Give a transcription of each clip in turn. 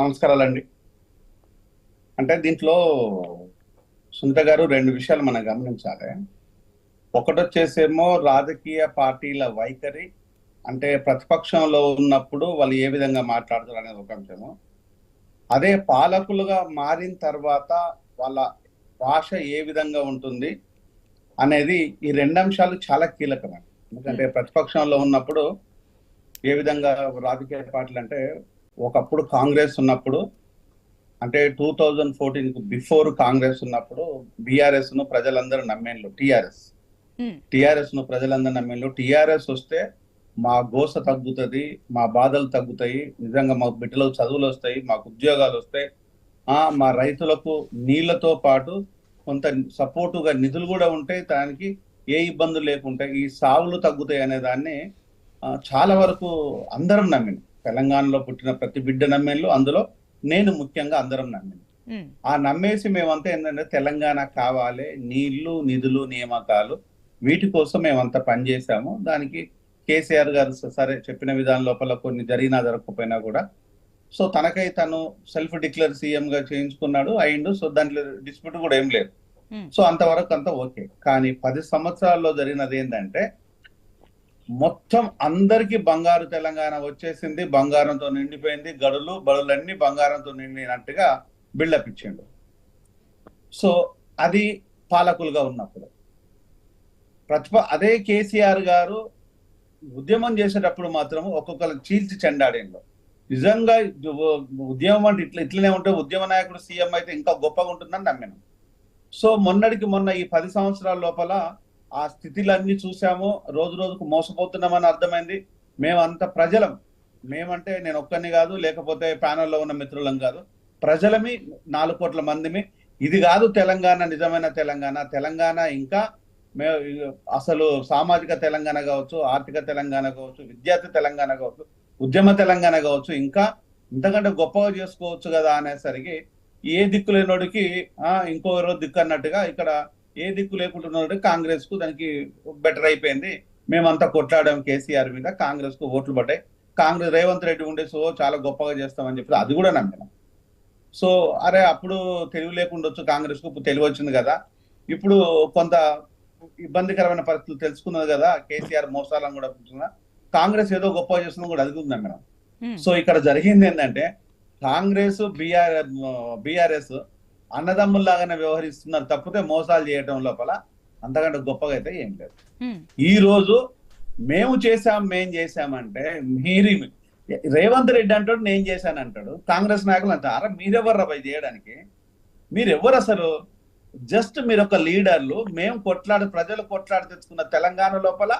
నమస్కారాలండి. అంటే దీంట్లో సునీత గారు రెండు విషయాలు మనం గమనించాలి. ఒకటి వచ్చేసేమో రాజకీయ పార్టీల వైఖరి అంటే ప్రతిపక్షంలో ఉన్నప్పుడు వాళ్ళు ఏ విధంగా మాట్లాడతారు అనేది ఒక అంశము. అదే పాలకులుగా మారిన తర్వాత వాళ్ళ భాష ఏ విధంగా ఉంటుంది అనేది ఈ రెండు అంశాలు చాలా కీలకమైన ఎందుకంటే ప్రతిపక్షంలో ఉన్నప్పుడు ఏ విధంగా రాజకీయ పార్టీలు అంటే ఒకప్పుడు కాంగ్రెస్ ఉన్నప్పుడు అంటే టూ థౌజండ్ ఫోర్టీన్కు బిఫోర్ కాంగ్రెస్ ఉన్నప్పుడు బీఆర్ఎస్ను ప్రజలందరూ నమ్మేళ్ళు టిఆర్ఎస్ టిఆర్ఎస్ను ప్రజలందరూ నమ్మేళ్ళు టిఆర్ఎస్ వస్తే మా గోస తగ్గుతుంది మా బాధలు తగ్గుతాయి నిజంగా మా బిడ్డలకు చదువులు వస్తాయి మాకు ఉద్యోగాలు వస్తాయి. ఆ మా రైతులకు నీళ్ళతో పాటు కొంత సపోర్టుగా నిధులు కూడా ఉంటాయి దానికి ఏ ఇబ్బందులు లేకుంటాయి ఈ సావులు తగ్గుతాయి అనే దాన్ని చాలా వరకు అందరం నమ్మింది తెలంగాణలో పుట్టిన ప్రతి బిడ్డ నమ్మేళ్ళు అందులో నేను ముఖ్యంగా అందరం నమ్మింది ఆ నమ్మేసి మేమంతా ఏంటంటే తెలంగాణ కావాలి నీళ్ళు నిధులు నియామకాలు వీటి కోసం మేమంతా పనిచేసాము దానికి కేసీఆర్ గారు సరే చెప్పిన విధానం లోపల కొన్ని జరిగినా జరగకపోయినా కూడా సో తనకై తను సెల్ఫ్ డిక్లేర్ సీఎం గా చేయించుకున్నాడు అయిండు సో దాంట్లో డిస్ప్యూట్ కూడా ఏం లేదు. సో అంతవరకు అంతా ఓకే. కానీ పది సంవత్సరాల్లో జరిగినది ఏంటంటే మొత్తం అందరికి బంగారు తెలంగాణ వచ్చేసింది బంగారంతో నిండిపోయింది గడులు బడులన్నీ బంగారంతో నిండినట్టుగా బిల్డప్ ఇచ్చిండు. సో అది పాలకులుగా ఉన్నప్పుడు. ప్రతిప అదే కేసీఆర్ గారు ఉద్యమం చేసేటప్పుడు మాత్రం ఒక్కొక్కరు చీల్చి చెండాడిండు. నిజంగా ఉద్యమం అంటే ఇట్లా ఇట్లనే ఉంటే ఉద్యమ నాయకుడు సీఎం అయితే ఇంకా గొప్పగా ఉంటుందని నమ్మాను. సో మొన్నటికి మొన్న ఈ పది సంవత్సరాల లోపల ఆ స్థితిలన్నీ చూసాము రోజు రోజుకు మోసపోతున్నామని అర్థమైంది. మేమంతా ప్రజలం. మేమంటే నేను ఒక్కరిని కాదు లేకపోతే ప్యానల్లో ఉన్న మిత్రులం కాదు. ప్రజలమి నాలుగు కోట్ల మందిమి. ఇది కాదు తెలంగాణ నిజమైన తెలంగాణ. తెలంగాణ ఇంకా మే అసలు సామాజిక తెలంగాణ కావచ్చు ఆర్థిక తెలంగాణ కావచ్చు విద్యార్థి తెలంగాణ కావచ్చు ఉద్యమ తెలంగాణ కావచ్చు ఇంకా ఇంతకంటే గొప్పగా చేసుకోవచ్చు కదా అనేసరికి ఏ దిక్కు లేనోడికి ఇంకో రోజు దిక్కు అన్నట్టుగా ఇక్కడ ఏ దిక్కు లేకుంటున్నాడు కాంగ్రెస్కు దానికి బెటర్ అయిపోయింది. మేమంతా కొట్లాడాం కేసీఆర్ మీద కాంగ్రెస్కు ఓట్లు పడ్డాయి. కాంగ్రెస్ రేవంత్ రెడ్డి ఉండే సో చాలా గొప్పగా చేస్తామని చెప్పి అది కూడా నమ్మినాం. సో అరే అప్పుడు తెలివి లేకుండొచ్చు కాంగ్రెస్కు తెలివి వచ్చింది కదా. ఇప్పుడు కొంత ఇబ్బందికరమైన పరిస్థితులు తెలుసుకున్నది కదా కేసీఆర్ మోసాలను కూడా చూస్తున్నా. కాంగ్రెస్ ఏదో గొప్ప చేస్తుందో కూడా అది నమ్మినాం. ఉమ్, సో ఇక్కడ జరిగింది ఏంటంటే కాంగ్రెస్ బిఆర్ బిఆర్ఎస్ అన్నదమ్ముల్లాగానే వ్యవహరిస్తున్నారు. తప్పితే మోసాలు చేయడం లోపల అంతకంటే గొప్పగా అయితే ఏం లేదు. ఈ రోజు మేము చేశాం మేం చేశామంటే మీరు రేవంత్ రెడ్డి అంటాడు నేను చేశాను అంటాడు. కాంగ్రెస్ నాయకులు అంటారు అరే మీరెవరు పై చేయడానికి? మీరెవరు అసలు? జస్ట్ మీరు ఒక లీడర్లు మేము కొట్లాడి ప్రజలు కొట్లాడి తెచ్చుకున్న తెలంగాణ లోపల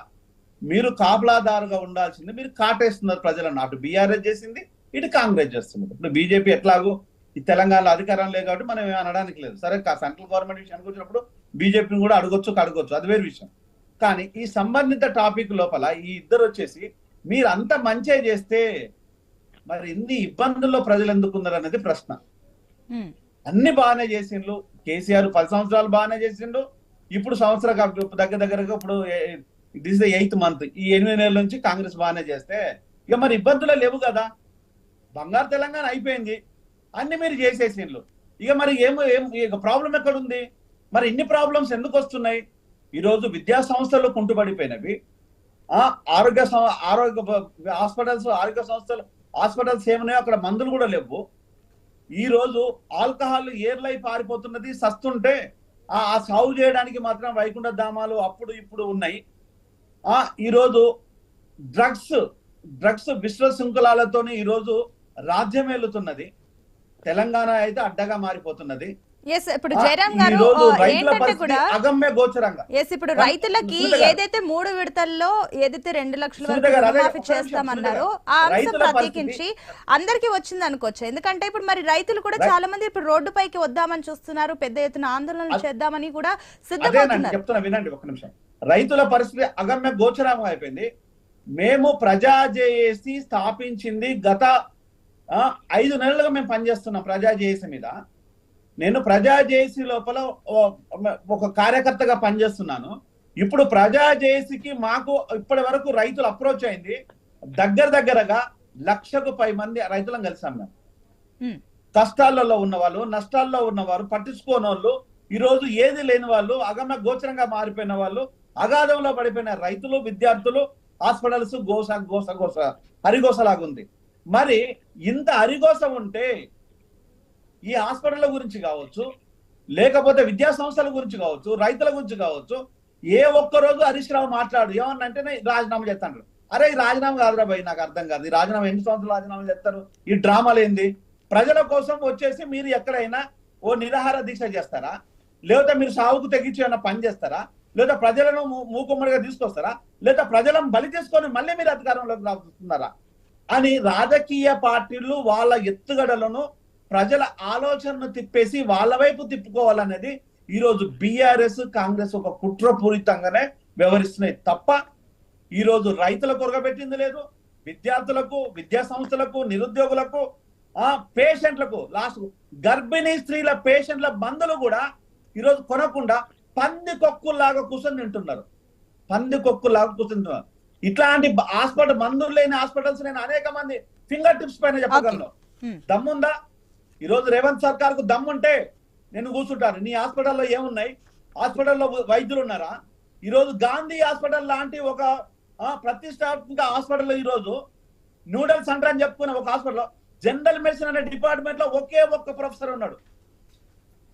మీరు కాపలాదారుగా ఉండాల్సింది మీరు కాటేస్తున్నారు ప్రజలను. అటు బీఆర్ఎస్ చేసింది ఇటు కాంగ్రెస్ చేస్తుంది ఇప్పుడు బీజేపీ ఎట్లాగో ఈ తెలంగాణలో అధికారం లేదు కాబట్టి మనం ఏం అనడానికి లేదు. సరే సెంట్రల్ గవర్నమెంట్ విషయానికి వచ్చినప్పుడు బీజేపీని కూడా అడగొచ్చు కడగొచ్చు. అది వేరే విషయం. కానీ ఈ సంబంధిత టాపిక్ లోపల ఈ ఇద్దరు వచ్చేసి మీరు అంత మంచిగా చేస్తే మరి ఇన్ని ఇబ్బందుల్లో ప్రజలు ఎందుకు ఉన్నారు అనేది ప్రశ్న. అన్ని బాగానే చేసిండ్రు. కేసీఆర్ పది సంవత్సరాలు బాగానే చేసిండు. ఇప్పుడు సంవత్సర దగ్గర దగ్గరగా ఇప్పుడు దిస్ ద ఎయిత్ మంత్ ఈ ఎనిమిది నెలల నుంచి కాంగ్రెస్ బాగానే చేస్తే ఇక మరి ఇబ్బందులే లేవు కదా. బంగారు తెలంగాణ అయిపోయింది. అన్ని మీరు చేసేసిండ్రు ఇక మరి ఏమో ఏం ఇక ప్రాబ్లం ఎక్కడుంది? మరి ఇన్ని ప్రాబ్లమ్స్ ఎందుకు వస్తున్నాయి? ఈరోజు విద్యా సంస్థలు కుంటుపడిపోయినవి ఆరోగ్య సం- ఆరోగ్య హాస్పిటల్స్ ఆరోగ్య సంస్థలు హాస్పిటల్స్ ఏమున్నాయో అక్కడ మందులు కూడా లేవు. ఈ రోజు ఆల్కహాల్ ఏర్లై పారిపోతున్నది సస్తుంటే ఆ సాగు చేయడానికి మాత్రం వైకుంఠ ధామాలు అప్పుడు ఇప్పుడు ఉన్నాయి. ఆ ఈరోజు డ్రగ్స్ డ్రగ్స్ విశ్వ శృంఖలాలతోనే ఈరోజు రాజ్యం ఏలుతున్నది. తెలంగాణ అయితే అడ్డగా మారిపోతున్నది ఎస్ ఇప్పుడు ఆ, జయరామ్ గారు ఏంటంటే కూడా ఎస్ ఇప్పుడు రైతులకి. ఏదైతే మూడు విడతల్లో ఏదైతే రెండు లక్షల వరకు చేస్తామన్నారో ఆ. అంశం ప్రత్యేకించి అందరికి వచ్చింది అనుకోవచ్చు ఎందుకంటే ఇప్పుడు మరి రైతులు కూడా చాలా మంది ఇప్పుడు రోడ్డుపైకి వద్దామని చూస్తున్నారు పెద్ద ఎత్తున ఆందోళనలు చేద్దామని కూడా సిద్ధమవుతున్నారు చెప్తున్నా వినండి ఒక్క నిమిషం రైతుల పరిస్థితి అగమ్య గోచరంగా అయిపోయింది మేము ప్రజా జేఏసీ స్థాపించింది గత ఐదు నెలలుగా మేము పనిచేస్తున్నాం ప్రజా జేఏసీ మీద. నేను ప్రజా జేఏసీ లోపల ఒక కార్యకర్తగా పనిచేస్తున్నాను. ఇప్పుడు ప్రజా జేఏసీకి మాకు ఇప్పటి వరకు రైతులు అప్రోచ్ అయింది. దగ్గర దగ్గరగా లక్షకు పై మంది రైతులను కలిసాం మేము. కష్టాలలో ఉన్నవాళ్ళు నష్టాల్లో ఉన్నవారు పట్టించుకోని వాళ్ళు ఈ రోజు ఏది లేని వాళ్ళు అగమ్య గోచరంగా మారిపోయిన వాళ్ళు అగాధంలో పడిపోయిన రైతులు విద్యార్థులు హాస్పిటల్స్ గోస గోస గోస హరిగోసలాగుంది. మరి ఇంత అరిగోసం ఉంటే ఈ హాస్పిటల్ గురించి కావచ్చు లేకపోతే విద్యా సంస్థల గురించి కావచ్చు రైతుల గురించి కావచ్చు ఏ ఒక్క రోజు హరీష్ రావు మాట్లాడు ఏమన్నా అంటేనే రాజీనామా చేస్తాడు అరే ఈ రాజీనామా కాదురా భయ్ నాకు అర్థం కాదు. ఈ రాజీనామా ఎన్ని సంవత్సరాలు రాజీనామా చేస్తారు? ఈ డ్రామాలు ఏంది ప్రజల కోసం వచ్చేసి మీరు ఎక్కడైనా ఓ నిరాహార దీక్ష చేస్తారా? లేకపోతే మీరు సాగుకు తెగించి ఏమైనా పని చేస్తారా? లేదా ప్రజలను మూకుమ్మడిగా తీసుకొస్తారా? లేదా ప్రజలను బలి తీసుకొని మళ్ళీ మీరు అధికారంలోకి రాస్తున్నారా? అని రాజకీయ పార్టీలు వాళ్ళ ఎత్తుగడలను ప్రజల ఆలోచనను తిప్పేసి వాళ్ళ వైపు తిప్పుకోవాలనేది ఈరోజు బీఆర్ఎస్ బిఆర్ఎస్ కాంగ్రెస్ ఒక కుట్రపూరితంగానే వ్యవహరిస్తున్నాయి తప్ప ఈ రోజు రైతులకు కొరగబెట్టింది లేదు. విద్యార్థులకు విద్యా సంస్థలకు నిరుద్యోగులకు ఆ పేషెంట్లకు లాస్ట్ గర్భిణీ స్త్రీల పేషెంట్ల మందులు కూడా ఈరోజు కొనకుండా పంది కొక్కుల్లాగా కూర్చొని తింటున్నారు. పంది కొక్కుల్లాగా కూర్చుంటున్నారు ఇట్లాంటి హాస్పిటల్ మందులు లేని హాస్పిటల్స్ నేను అనేక మంది ఫింగర్ టిప్స్ పైన చెప్పగలను. దమ్ముందా? ఈరోజు రేవంత్ సర్కార్కు దమ్ముంటే నేను కూర్చుంటాను. నీ హాస్పిటల్లో ఏమున్నాయి? హాస్పిటల్లో వైద్యులు ఉన్నారా? ఈరోజు గాంధీ హాస్పిటల్ లాంటి ఒక ప్రతిష్టాత్మక హాస్పిటల్ ఈరోజు నూడల్ సెంటర్ అని చెప్పుకున్న ఒక హాస్పిటల్ జనరల్ మెడిసిన్ అనే డిపార్ట్మెంట్లో ఒకే ఒక్క ప్రొఫెసర్ ఉన్నాడు.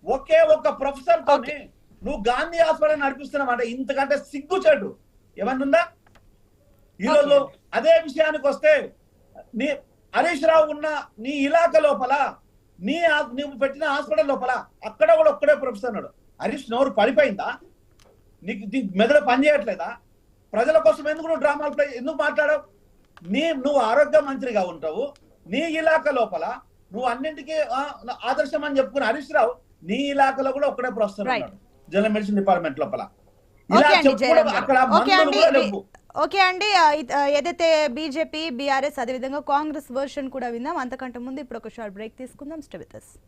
ఒకే ఒక్క ప్రొఫెసర్ తోని నువ్వు గాంధీ హాస్పిటల్ నడిపిస్తున్నావు అంటే ఇంతకంటే సిగ్గుచేటు ఏమన్నుందా ఈరోజు అదే విషయానికి వస్తే నీ హరీష్ రావు ఉన్న నీ ఇలాక లోపల నీ నువ్వు పెట్టిన హాస్పిటల్ లోపల అక్కడ కూడా ఒక్కడే ప్రొఫెసర్ ఉన్నాడు. హరీష్ నోరు పడిపోయిందా? నీకు నీకు మెదడు పని చేయట్లేదా? ప్రజల కోసం ఎందుకు నువ్వు డ్రామాలు ప్లే ఎందుకు మాట్లాడవు? నీ నువ్వు ఆరోగ్య మంత్రిగా ఉంటావు నీ ఇలాక లోపల నువ్వు అన్నింటికీ ఆదర్శం అని చెప్పుకుని హరీష్ రావు నీ ఇలాకలో కూడా ఒక్కడే ప్రొఫెసర్. ఉన్నాడు. జనరల్ మెడిసిన్ డిపార్ట్మెంట్ లోపల. ఇలా చెప్పుకోవడం అక్కడ మందులు కూడా ఓకే అండి ఏదైతే బీజేపీ బీఆర్ఎస్ అదేవిధంగా కాంగ్రెస్ వర్షన్ కూడా విన్నాం అంతకంటే ముందు ఇప్పుడు ఒక షార్ట్ బ్రేక్ తీసుకుందాం స్టెవితస్ విత్.